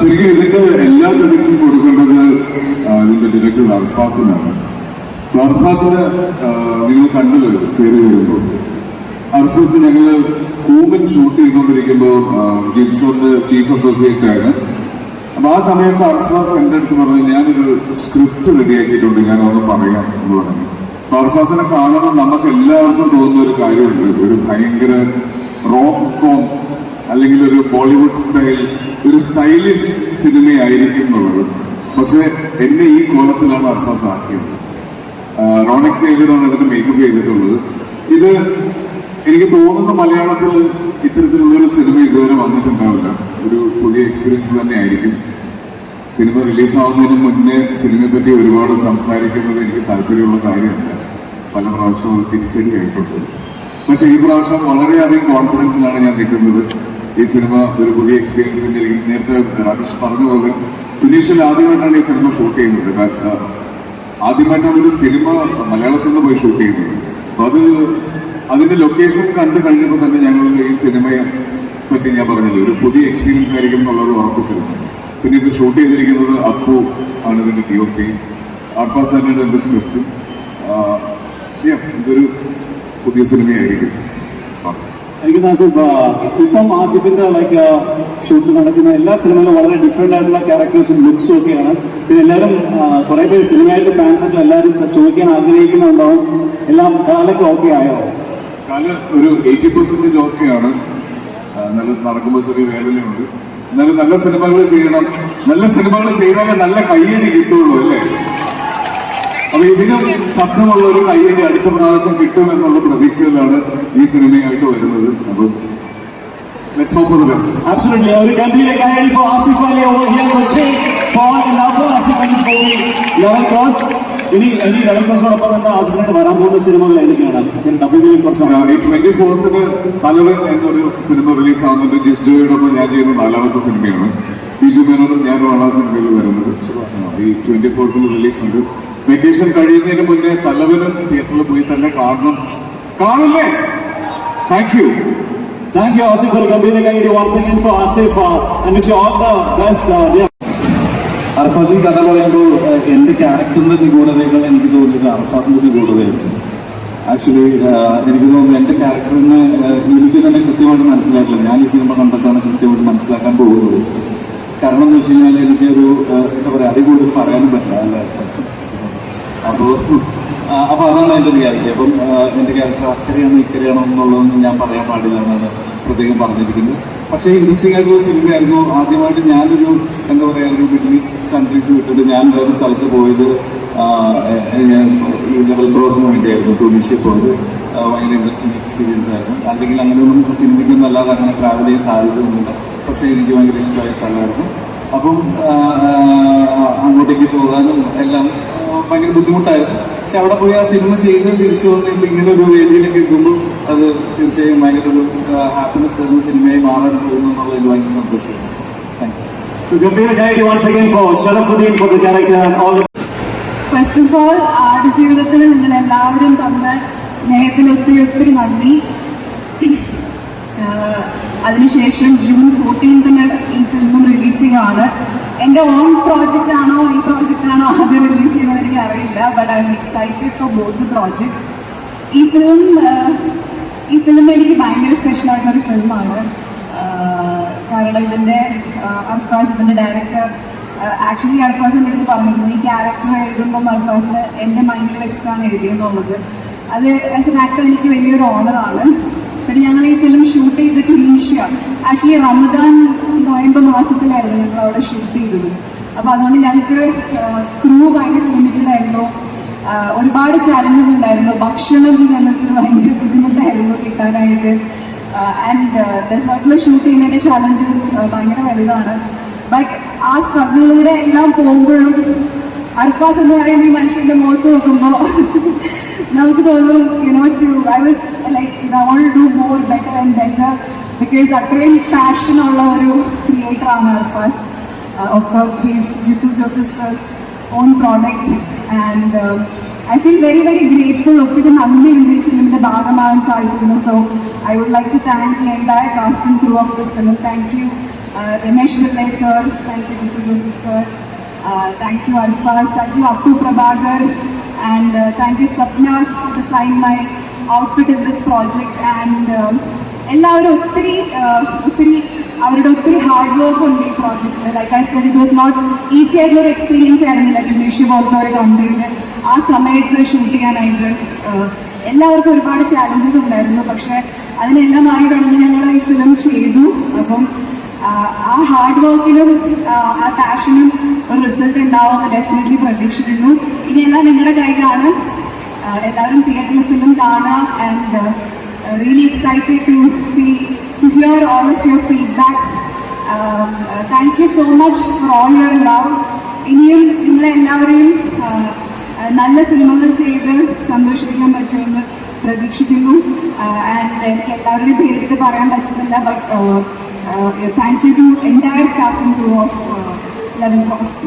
ശരിക്കും ഇതിന്റെ എല്ലാ ക്രെഡിറ്റ്സും കൊടുക്കേണ്ടത് ഇതിന്റെ ഡയറക്ടർ അർഫാസിനാണ്. അർഫാസിന് നിങ്ങൾ കണ്ടല്ലോ കയറി വരുമ്പോൾ. അർഫാസ് ഞങ്ങൾ കൂമൻ ഷൂട്ട് ചെയ്തുകൊണ്ടിരിക്കുമ്പോൾ ജിത്സോന്റെ ചീഫ് അസോസിയേറ്റ് ആണ്. അപ്പൊ ആ സമയത്ത് അർഫാസ് എന്റെ അടുത്ത് പറഞ്ഞു ഞാനൊരു സ്ക്രിപ്റ്റ് റെഡിയാക്കിയിട്ടുണ്ട് ഞാൻ ഒന്ന് പറയാം എന്ന് പറഞ്ഞു. അപ്പൊ അർഫാസിനെ കാണുമ്പോൾ നമുക്ക് എല്ലാവർക്കും തോന്നുന്ന ഒരു കാര്യമുണ്ട്. ഒരു ഭയങ്കര റോക്ക് കോം അല്ലെങ്കിൽ ഒരു ബോളിവുഡ് സ്റ്റൈൽ ഒരു സ്റ്റൈലിഷ് സിനിമയായിരിക്കും എന്നുള്ളത്. പക്ഷേ എന്നെ ഈ കോലത്തിലാണ് അർഫാസ് ആക്കിയത്. റോണിക് സേവിയറാണ് ഇതിന് മേക്കപ്പ് ചെയ്തിട്ടുള്ളത്. ഇത് എനിക്ക് തോന്നുന്ന മലയാളത്തിൽ ഇത്തരത്തിലുള്ള ഒരു സിനിമ ഇതുവരെ വന്നിട്ടുണ്ടാവില്ല. ഒരു പുതിയ എക്സ്പീരിയൻസ് തന്നെ ആയിരിക്കും സിനിമ റിലീസാവുന്നതിന് മുന്നേ സിനിമയെ പറ്റി ഒരുപാട് സംസാരിക്കുന്നത് എനിക്ക് താല്പര്യമുള്ള കാര്യമല്ല. പല പ്രാവശ്യവും തിരിച്ചടി ആയിട്ടുണ്ട്. പക്ഷേ ഈ പ്രാവശ്യം വളരെയധികം കോൺഫിഡൻസിലാണ് ഞാൻ നിൽക്കുന്നത്. ഈ സിനിമ ഒരു പുതിയ എക്സ്പീരിയൻസ് തന്നെയായിരിക്കും നേരത്തെ രാകേഷ് പറഞ്ഞ പോലെ ടുനീഷ്യയിൽ ആദ്യമായിട്ടാണ് ഈ സിനിമ ഷൂട്ട് ചെയ്യുന്നത്. ആദ്യമായിട്ടാണ് ഒരു സിനിമ മലയാളത്തിൽ നിന്ന് പോയി ഷൂട്ട് ചെയ്യുന്നത്. അപ്പൊ അത് അതിന്റെ ലൊക്കേഷൻ കണ്ടു കഴിഞ്ഞപ്പോൾ തന്നെ ഞങ്ങൾ ഈ സിനിമയെ പറ്റി ഞാൻ പറഞ്ഞില്ലേ ഒരു പുതിയ എക്സ്പീരിയൻസ് ആയിരിക്കും എന്നുള്ളത് ഉറപ്പിച്ചിരുന്നു. പിന്നെ ഇത് ഷൂട്ട് ചെയ്തിരിക്കുന്നത് അപ്പു ആണ് ഇതിന്റെ ഡി ഒ പി അർഫാസ് തന്നെയാണ് ഇതിന്റെ സ്ക്രിപ്റ്റും ഇതൊരു പുതിയ സിനിമയായിരിക്കും. സോറി എനിക്ക് ഇപ്പം ആസിഫിന്റെ ലൈക്ക് ഷൂട്ടിൽ നടക്കുന്ന എല്ലാ സിനിമയിലും വളരെ ഡിഫറെന്റ് ആയിട്ടുള്ള ക്യാരക്ടേഴ്സും ലുക്സും ഒക്കെയാണ്. പിന്നെ എല്ലാവരും കുറെ പേര് സിനിമയായിട്ട് ഫാൻസ് ഒക്കെ എല്ലാവരും ചോദിക്കാൻ ആഗ്രഹിക്കുന്നുണ്ടാവും. എല്ലാം കാലൊക്കെ ഓക്കെ ആയോ? കാല ഒരു എയ്റ്റി പെർസെന്റേജ് ഓക്കെയാണ് നല്ല നടക്കുമ്പോൾ ചെറിയ വേദനയുണ്ട്. എന്നാലും നല്ല സിനിമകൾ ചെയ്യണം. നല്ല സിനിമകൾ ചെയ്താലേ നല്ല കയ്യടി കിട്ടുള്ളൂ അല്ലേ? അപ്പൊ ഇതിനും ശബ്ദമുള്ള ഒരു കയ്യടി അടുത്ത പ്രാവശ്യം കിട്ടും എന്നുള്ള പ്രതീക്ഷയിലാണ് ഈ സിനിമയായിട്ട് വരുന്നത്. അപ്പം Let's hope for the best. Absolutely. ഒരു ഗംഭീര കയ്യടി for Asif Ali over here. for for for Asif Ali's movie Level Cross. ഇനി ഇനി ലെവൽ ക്രോസിനോടൊപ്പം തന്നെ ആസിഫിനായിട്ട് വരാൻ പോകുന്ന സിനിമകൾ ഏതൊക്കെയാണ്? ഞാൻ ഡബിൾ കുറച്ച് ഈ ട്വന്റി ഫോർത്തിന് തലവൻ എന്നൊരു സിനിമ റിലീസ് ആവുന്നുണ്ട് ജിസ് ജോയോടൊപ്പം ഞാൻ ചെയ്യുന്ന നാലാമത്തെ സിനിമയാണ്. ബിജു മേനോനും ഞാനുമാണ് ആ സിനിമയിൽ വരുന്നത്. ഈ ട്വന്റി ഫോർത്തിന് റിലീസ് ഉണ്ട് വെക്കേഷൻ കഴിയുന്നതിന് മുന്നേ തലവനും തിയേറ്ററിൽ പോയി തന്നെ കാണണം. കാണില്ലേ thank you thank you Asif for ഗംഭീര കൈഡി once again for Asif and and all the best അർഫാസിൻ. Uh, കഥ പറയുമ്പോൾ എന്റെ ക്യാരക്ടറിന്റെ നിഗൂഢതകൾ എനിക്ക് തോന്നിയത് അർഫാസിന്റെ നിഗൂഢതയാണ്. ആക്ച്വലി എനിക്ക് തോന്നുന്നു എന്റെ ക്യാരക്ടറിനെ എനിക്ക് തന്നെ കൃത്യമായിട്ട് മനസ്സിലാക്കില്ല ഞാൻ ഈ സിനിമ കണ്ടിട്ടാണ് കൃത്യമായിട്ട് മനസ്സിലാക്കാൻ പോകുന്നത്. കാരണം എന്ന് വെച്ച് കഴിഞ്ഞാൽ എനിക്കൊരു എന്താ പറയുക അതിൽ കൂടുതൽ പറയാനും പറ്റില്ല അല്ല അർഫാസ്? അപ്പോൾ അപ്പോൾ അതാണ് എന്റെ റിയാലിറ്റി അപ്പം എന്റെ ക്യാരക്ടർ അക്കരയാണോ ഇക്കരയാണോ എന്നുള്ളതൊന്നും ഞാൻ പറയാൻ പാടില്ല എന്നാണ് പ്രത്യേകം പറഞ്ഞിരിക്കുന്നത്. പക്ഷേ ഇൻട്രസ്റ്റിംഗ് ആയിട്ടുള്ള സിനിമയായിരുന്നു. ആദ്യമായിട്ട് ഞാനൊരു എന്താ പറയുക ഒരു മിഡിൽ ഈസ്റ്റ് കൺട്രീസ് വിട്ടിട്ട് ഞാൻ വേറൊരു സ്ഥലത്ത് പോയത് ഈ ലെവൽ ക്രോസിന് വേണ്ടിയായിരുന്നു. ടൂറിസ്റ്റ് പോയത്. ഭയങ്കര ഇൻട്രസ്റ്റിംഗ് എക്സ്പീരിയൻസ് ആയിരുന്നു. അല്ലെങ്കിൽ അങ്ങനെയൊന്നും സിനിമയ്ക്കൊന്നും അല്ലാതെ അങ്ങനെ ട്രാവൽ ചെയ്യാൻ സാധ്യതയൊന്നുമില്ല. പക്ഷേ എനിക്ക് ഭയങ്കര ഇഷ്ടമായ സ്ഥലമായിരുന്നു. അപ്പം അങ്ങോട്ടേക്ക് പോകാനും എല്ലാം ഭയങ്കര ബുദ്ധിമുട്ടായിരുന്നു. പക്ഷെ അവിടെ പോയി ആ സിനിമ ചെയ്ത് തിരിച്ചു വന്ന് വന്നിട്ട് ഇങ്ങനെ ഒരു വേദിയിലേക്ക് എത്തുമ്പോൾ അത് തീർച്ചയായും ഭയങ്കര ഒരു ഹാപ്പിനെസ് തരുന്ന സിനിമയായി മാറാൻ പോകുന്നു എന്നുള്ളതിൽ ഭയങ്കര സന്തോഷമാണ്. So ഗംഭീര കയ്യടി once again for Sharafuddin for the character and all the first of all ആടുജീവിതത്തിൽ നിങ്ങൾ എല്ലാവരും തന്ന സ്നേഹത്തിന് ഒത്തിരി ഒത്തിരി നന്ദി. അതിനുശേഷം ജൂൺ ഫോർട്ടീൻത്തിന് ഈ ഫിലിമും റിലീസ് ചെയ്യുകയാണ് എന്റെ ഓൺ പ്രോജക്റ്റ് ആണോ ഈ പ്രോജക്റ്റ് ആണോ അത് റിലീസ് ചെയ്യുന്നത് എനിക്ക് അറിയില്ല but I'm excited for both the projects ഈ ഫിലിം ഈ ഫിലിം എനിക്ക് ഭയങ്കര സ്പെഷ്യൽ ആയിട്ടുള്ളൊരു ഫിലിമാണ് കാരണം ഇതിന്റെ അർഫാസ് ഇതിന്റെ ഡയറക്ടർ ആക്ച്വലി അർഫാസ് എന്റെ അടുത്ത് പറഞ്ഞിരുന്നു. ഈ ക്യാരക്ടർ എഴുതുമ്പം അർഫാസ് എന്റെ മൈൻഡിൽ വെച്ചിട്ടാണ് എഴുതിയെന്നുള്ളത് അത് ആസ് എൻ ആക്ടർ എനിക്ക് വലിയൊരു ഓണറാണ് ഞങ്ങൾ ഈ ഫിലിം ഷൂട്ട് ചെയ്ത് ടുണീഷ്യ ആക്ച്വലി റമദാൻ നവംബർ മാസത്തിലായിരുന്നു ഞങ്ങൾ അവിടെ ഷൂട്ട് ചെയ്തത്. അപ്പോൾ അതുകൊണ്ട് ഞങ്ങൾക്ക് ക്രൂ ഭയങ്കര ലിമിറ്റഡ് ആയിരുന്നു ഒരുപാട് ചാലഞ്ചസ് ഉണ്ടായിരുന്നു. ഭക്ഷണം ഞങ്ങൾക്ക് ഭയങ്കര ബുദ്ധിമുട്ടായിരുന്നു കിട്ടാനായിട്ട്. ആൻഡ് ഡെസേർട്ടിൽ ഷൂട്ട് ചെയ്യുന്നതിന്റെ ചാലഞ്ചസ് ഭയങ്കര വലുതാണ്. ബട്ട് ആ സ്ട്രഗിളിലൂടെ എല്ലാം പോകുമ്പോഴും അർഫാസ് എന്ന് പറയുന്ന ഈ മനുഷ്യന്റെ മുഖത്ത് നോക്കുമ്പോൾ നമുക്ക് തോന്നും you know to I was like you I won't do more better and better because അത്രയും പാഷനുള്ള ഒരു ക്രിയേറ്ററാണ് Arfaz of course he's Jeethu Joseph's own product and I feel very very grateful ഒത്തിരി നന്ദിയുണ്ട് ഈ ഫിലിമിന്റെ ഭാഗമാകാൻ സാധിച്ചിരുന്നു so I would like to thank the entire cast and crew of this film thank you Ramesh Pillai sir thank you Jeethu Joseph sir thank you Alfaz thank you Appu Prabhakar and thank you Swapna design my outfit in this project and എല്ലാവരും ഒത്തിരി ആഹ്, ഒത്തിരി അവരുടെ ഒത്തിരി hard work ഉണ്ട് ഈ പ്രോജക്റ്റിൽ like I said it was not easy ആയിട്ടുള്ള ഒരു എക്സ്പീരിയൻസ് ആയിരുന്നില്ല. ടുണീഷ്യ പോലത്തെ ഒരു കമ്പനിയിൽ ആ സമയത്ത് ഷൂട്ട് ചെയ്യാനായിട്ട് ആഹ്, എല്ലാവർക്കും ഒരുപാട് ചാലഞ്ചസ് ഉണ്ടായിരുന്നു. പക്ഷേ അതിനെല്ലാം മറികടന്ന് ഞങ്ങൾ ഈ ഫിലിം ചെയ്തു. അപ്പം ആഹ്, ആ ഹാർഡ് വർക്കിനും ആ പാഷനും ഒരു റിസൾട്ട് ഉണ്ടാവുമെന്ന് ഡെഫിനറ്റ്ലി പ്രതീക്ഷിക്കുന്നു. ഇനിയെല്ലാം നിങ്ങളുടെ കയ്യിലാണ്. എല്ലാവരും തിയേറ്ററിൽ ഫിലിം കാണുക and really excited to see, to hear all of your feedbacks. Thank you so much for all your love. ഇനിയും നിങ്ങളെല്ലാവരെയും നല്ല സിനിമകൾ ചെയ്ത് സന്തോഷിപ്പിക്കാൻ പറ്റുമെന്ന് പ്രതീക്ഷിക്കുന്നു ആൻഡ് എനിക്ക് എല്ലാവരുടെയും പേരെടുത്ത് പറയാൻ പറ്റുന്നില്ല but thank you to entire casting to of Level Cross